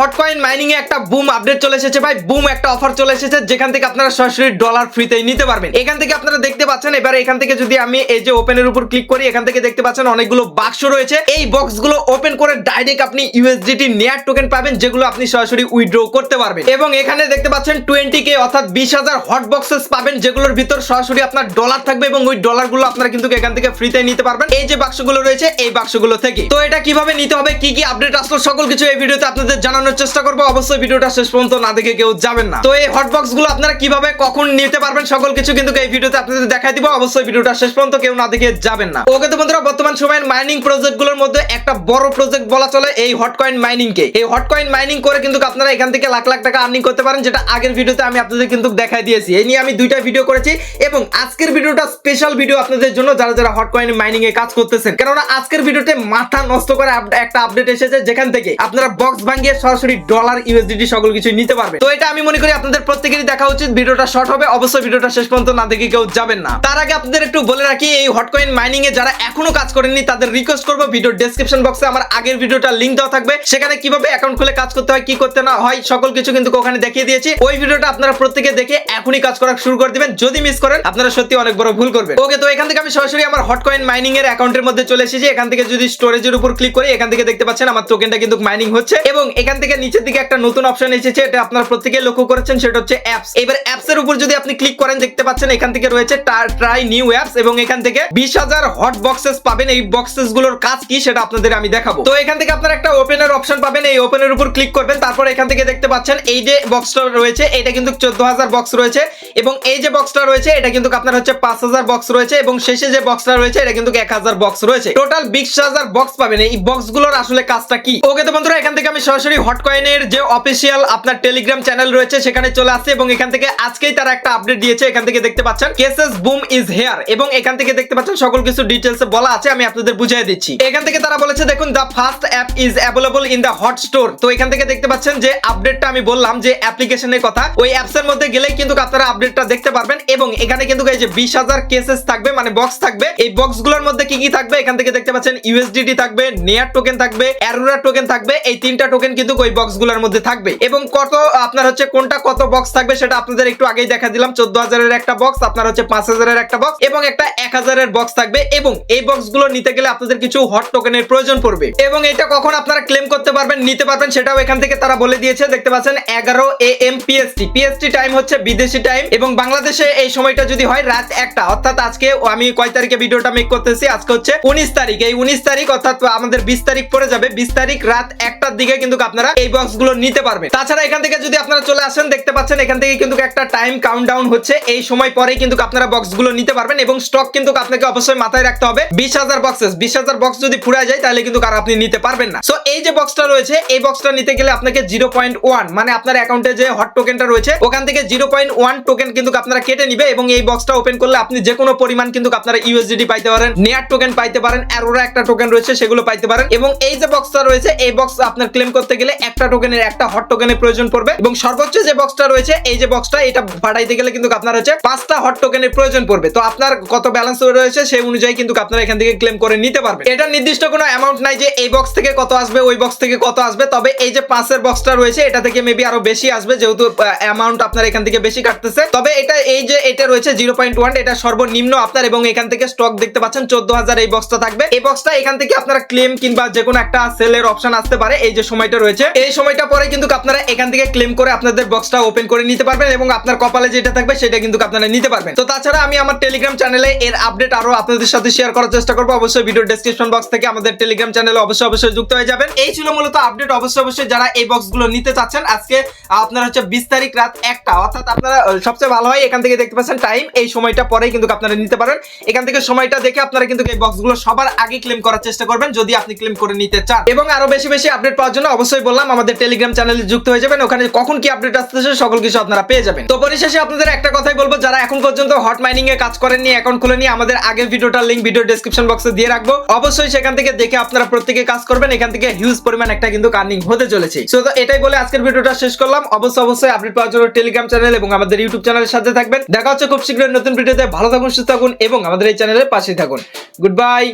Hot coin mining এ একটা broom update চলে এসেছে ভাই। বুম একটা অফার চলে এসেছে, যেখান থেকে আপনারা সরাসরি ডলার ফ্রিতেই নিতে পারবেন। এখান থেকে আপনারা দেখতে পাচ্ছেন, এবার এখান থেকে যদি আমি এই যে ওপেনের উপর ক্লিক করি, এখান থেকে দেখতে পাচ্ছেন অনেকগুলো বাক্স রয়েছে। এই বক্সগুলো ওপেন করে ডাইরেক্ট আপনি ইউএসডিটি নেয়ার টোকেন পাবেন, যেগুলো আপনি সরাসরি উইথড্র করতে পারবেন। এবং এখানে দেখতে পাচ্ছেন টোয়েন্টি কে অর্থাৎ বিশ হাজার হট বক্সেস পাবেন, যেগুলোর ভিতর সরাসরি আপনার ডলার থাকবে এবং ওই ডলারগুলো আপনারা কিন্তু এখান থেকে ফ্রিতে নিতে পারবেন। এই যে বাক্সগুলো রয়েছে, এই বাক্সগুলো থেকে। তো এটা কীভাবে নিতে হবে, কি কি আপডেট আসলো, সকল কিছু এই ভিডিওতে আপনাদের জানানোর চেষ্টা করব। অবশ্যই ভিডিওটা শেষ পর্যন্ত না দেখে কেউ যাবেন না। তো এই হট বক্সগুলো আপনারা কীভাবে, কখন নিতে পারবেন সকল কিছু কিন্তু এই ভিডিওতে আপনাদের দেখাই দিব। অবশ্যই ভিডিওটা শেষ পর্যন্ত কেউ না দেখে যাবেন না। ওকে তো বন্ধুরা, বর্তমান সময়ের মাইনিং প্রজেক্টগুলোর মধ্যে একটা বড় প্রজেক্ট বলা চলে এই হট কয়েন মাইনিং কে। এই হট কয়েন মাইনিং করে কিন্তু আপনারা এখান থেকে লাখ লাখ টাকা আর্নিং করতে পারেন, যেটা আগের ভিডিওতে আমি আপনাদের কিন্তু দেখাই দিয়েছি। এই নিয়ে আমি দুইটা ভিডিও করেছি এবং আজকের ভিডিওটা স্পেশাল ভিডিও আপনাদের জন্য যারা যারা হট কয়েন মাইনিং এ কাজ করতেছেন। কেননা আজকের ভিডিওতে মাথা নষ্ট করে একটা আপডেট এসেছে যেখান থেকে আপনারা বক্স ভাঙিয়ে সরাসরি ডলার ইউএসডিটি সকল কিছু নিতে পারবেন তো এটা আমি মনে করি আপনাদের প্রত্যেকেরই দেখা উচিত। ভিডিওটা শর্ট হবে, অবশ্যই ভিডিওটা শেষ পর্যন্ত না দেখে কেউ যাবেন না। তার আগে আপনাদের একটু বলে রাখি, এই হট কয়েন মাইনিং এ যারা এখনও কাজ করেননি, তাদের রিকোয়েস্ট করব ভিডিও ডেসক্রিপশন বক্সে আমার আগের ভিডিওটা লিংক দেওয়া থাকবে। সেখানে কীভাবে অ্যাকাউন্ট খুলে কাজ করতে হয়, কি করতে না হয়, সকল কিছু কিন্তু ওখানে দেখিয়ে দিয়েছি। ওই ভিডিওটা আপনারা প্রত্যেকে দেখে এখনই কাজ করা শুরু করে দিবেন। যদি মিস করেন, আপনারা সত্যি অনেক বড় ভুল করবেন। ওকে, তো এখান থেকে আমি সরাসরি আমার হট কয়েন মাইনিং এর অ্যাকাউন্টের মধ্যে চলে এসেছি। এখান থেকে যদি স্টোরেজের উপর ক্লিক করি, এখান থেকে দেখতে পাচ্ছেন আমার টোকেনটা কিন্তু মাইনিং হচ্ছে। এবং এখান থেকে নিচের দিকে একটা নতুন অপশন এসেছে, এটা আপনারা প্রত্যেকে লক্ষ্য করেছেন, সেটা হচ্ছে অ্যাপস এবার অ্যাপস এর উপর যদি আপনি ক্লিক করেন, দেখতে পাচ্ছেন এখান থেকে রয়েছে ট্রাই নিউ অ্যাপস এবং এখান থেকে বিশ হাজার হট বক্সেস পাবেন। এই বক্সেসগুলোর কাজ কি সেটা আপনাদের আমি দেখাবো। তো এখান থেকে আপনারা একটা ওপেনের অপশন পাবেন। এই ওপেনের উপর ক্লিক করবেন, তারপর এখান থেকে দেখতে পাচ্ছেন এই যে বক্সটা রয়েছে, এটা কিন্তু চোদ্দ হাজার বক্স রয়েছে এবং এই যে বক্সটা রয়েছে, এটা কিন্তু আপনার হচ্ছে পাঁচ হাজার বক্স রয়েছে এবং শেষে যে বক্সটা রয়েছে, এটা কিন্তু এক হাজার বক্স রয়েছে। টোটাল বিশ হাজার বক্স পাবেন। এই বক্সগুলোর আসলে কাজটা কি? ওকে তো বন্ধুরা, এখান থেকে আমি সরাসরি হট কয়েনের যে অফিসিয়াল আপনার টেলিগ্রাম চ্যানেল রয়েছে, সেখানে চলে আসছে এবং এখান থেকে আজকেই তারা একটা আপডেট দিয়েছে। এখান থেকে দেখতে পাচ্ছেন কেসেস বুম ইজ হেয়ার এবং এখান থেকে দেখতে পাচ্ছেন সকল কিছু ডিটেলস বলা আছে, আমি আপনাদের বুঝিয়ে দিচ্ছি। এখান থেকে তারা বলেছে, দেখুন the first app is available in the hot store তো এখান থেকে দেখতে পাচ্ছেন যে আপডেটটা আমি বললাম যে অ্যাপ্লিকেশনের কথা, ওই অ্যাপস এর মধ্যে গেলেই কিন্তু আপনারা আপডেটটা দেখতে পারবেন এবং এখানে কিন্তু এই যে বিশ হাজার কেসেস থাকবে মানে বক্স থাকবে, এই বক্সগুলোর মধ্যে কি কি থাকবে? এখান থেকে দেখতে পাচ্ছেন ইউএসডিটি থাকবে নেয়ার টোকেন থাকবে অ্যারোরা টোকেন থাকবে, এই তিনটা টোকেন কিন্তু ওই বক্সগুলোর মধ্যে থাকবে? এবং কত, আপনার হচ্ছে কোনটা কত বক্স থাকবে সেটা আপনাদের একটু আগেই দেখা দিলাম। চোদ্দ হাজারের একটা বক্স আপনার হচ্ছে পাঁচ হাজারের একটা বক্স এবং একটা এক হাজারের বক্স থাকবে এবং এই বক্সগুলো নিতে গেলে আপনাদের কিছু হট টোকেনের প্রয়োজন পড়বে। এবং এটা কখন আপনারা ক্লেম করতে পারবেন, নিতে পারবেন সেটাও এখান থেকে তারা বলে দিয়েছে। দেখতে পাচ্ছেন, এগারো A M PST PST time হচ্ছে বিদেশি টাইম এবং বাংলাদেশে এই সময়টা যদি হয় রাত একটা। অর্থাৎ আজকে আমি কয় তারিখে ভিডিওটা মেক করতেছি? আজকে হচ্ছে উনিশ তারিখ। এই উনিশ তারিখ অর্থাৎ আমাদের বিশ তারিখ পরে যাবে। বিশ তারিখ রাত একটার দিকে কিন্তু আপনারা এই বক্সগুলো নিতে পারবেন। তাছাড়া এখান থেকে যদি আপনারা চলে আসেন, দেখতে পাচ্ছেন এখান থেকে কিন্তু একটা টাইম কাউন্টডাউন হচ্ছে। এই সময় পরে কিন্তু আপনারা বক্সগুলো নিতে পারবেন এবং স্টক কিন্তু আপনাকে অবশ্যই মাথায় রাখতে হবে। বিশ হাজার বক্সেস বিশ হাজার বক্স যদি ফুরা যায়, তাহলে কিন্তু আর আপনি নিতে পারবেন না। সো এই যে বক্সটা রয়েছে, এই বক্সটা নিতে গেলে আপনাকে জিরো পয়েন্ট ওয়ান মানে আপনার অ্যাকাউন্টে যে হট টোকেনটা রয়েছে, ওখান থেকে জিরো পয়েন্ট ওয়ান টোকেন কিন্তু আপনারা কেটে নিবে এবং এই বক্সটা ওপেন করলে আপনি যে কোনো পরিমাণ কিন্তু আপনারা ইউএসডিটি পাইতে পারেন নেয়ার টোকেন পাইতে পারেন অ্যারোরা একটা টোকেন রয়েছে, সেগুলো পাইতে পারেন। এবং এই যে বক্সটা রয়েছে, এই বক্স আপনার ক্লেম করতে গেলে একটা টোকেনের একটা হট টোকেনের প্রয়োজন পড়বে। এবং সর্বোচ্চ যে বক্সটা রয়েছে, এই যে বক্সটা এটা পাঠাইতে গেলে কিন্তু আপনার হচ্ছে পাঁচটা হট টোকেনের প্রয়োজন পড়বে। তো আপনার কত ব্যালেন্স রয়েছে সেই অনুযায়ী কিন্তু আপনারা এখান থেকে ক্লেম করে নিতে পারবেন। এটা নির্দিষ্ট কোনো অ্যামাউন্ট নাই যে এই বক্স থেকে কত আসবে, ওই বক্স থেকে কত আসবে। তবে এই যে পাঁচের বক্সটা রয়েছে, এটা থেকে মেবি আরও বেশি আসবে, যেহেতু অ্যামাউন্ট আপনার এখান থেকে বেশি কাটতেছে। তবে এটা, এই যে এটা রয়েছে জিরো পয়েন্ট ওয়ান এটা সর্বনিম্ন আপনার এবং এখান থেকে স্টক দেখতে পাচ্ছেন চোদ্দ হাজার এই বক্সটা থাকবে। এই বক্সটা এখান থেকে আপনারা ক্লেম কিংবা যে কোনো একটা সেলের অপশন আসতে পারে। এই যে সময়টা রয়েছে এই সময়টা পরে কিন্তু আপনারা এখান থেকে ক্লেম করে আপনাদের বক্সটা ওপেন করে নিতে পারবেন এবং আপনার কপালে যেটা থাকবে সেটা কিন্তু আপনারা নিতে পারবেন। তো তাছাড়া আমি আমার টেলিগ্রাম চ্যানেলে এর আপডেট আরও আপনাদের সাথে শেয়ার করার চেষ্টা করব। অবশ্যই ভিডিও ডেসক্রিপশন বক্স থেকে আমাদের টেলিগ্রাম চ্যানেলে অবশ্যই অবশ্যই যুক্ত হয়ে যাবেন। এই ছিল মূলত আপডেট অবশ্যই অবশ্যই যারা এই বক্সগুলো নিতে চাচ্ছেন, আজকে আপনার হচ্ছে বিশ তারিখ রাত একটা অর্থাৎ আপনারা সবচেয়ে ভালো হয় এখান থেকে দেখতে পাচ্ছেন টাইম এই সময়টা পরেই কিন্তু আপনারা নিতে পারেন। এখান থেকে সময়টা দেখে আপনারা কিন্তু এই বক্সগুলো সবার আগে ক্লেম করার চেষ্টা করবেন, যদি আপনি ক্লেম করে নিতে চান। এবং আরও বেশি বেশি আপডেট পাওয়ার জন্য অবশ্যই বললাম, আমাদের টেলিগ্রাম চ্যানেলে যুক্ত হয়ে যাবেন। ওখানে কখন কি আপডেট আসতেছে, সকল কিছু আপনারা পেয়ে যাবেন। তো পরিশেষে আপনাদের একটা কথাই বলব, যারা এখন পর্যন্ত হট মাইনিং এ কাজ করেননি অ্যাকাউন্ট খুলে নিয়ে আমাদের আগের ভিডিওটার লিংক ভিডিও ডেসক্রিপশন বক্সে দিয়ে রাখব। অবশ্যই সেখান থেকে দেখে আপনারা প্রত্যেকে কাজ করবেন। এখান থেকে হিউজ পরিমাণ একটা কিন্তু কার্নিং হতে চলেছে। সো এটাই বলে আজকের ভিডিওটা শেষ করলাম। অবশ্যই অবশ্যই আপডেট পাওয়ার জন্য টেলিগ্রাম চ্যানেল এবং আমাদের ইউটিউব চ্যানেলের সাথে থাকবেন। দেখা হচ্ছে খুব শীঘ্রই নতুন ভিডিওতে। ভালো থাকুন, সুস্থ থাকুন এবং আমাদের এই চ্যানেলের পাশে থাকুন। Good bye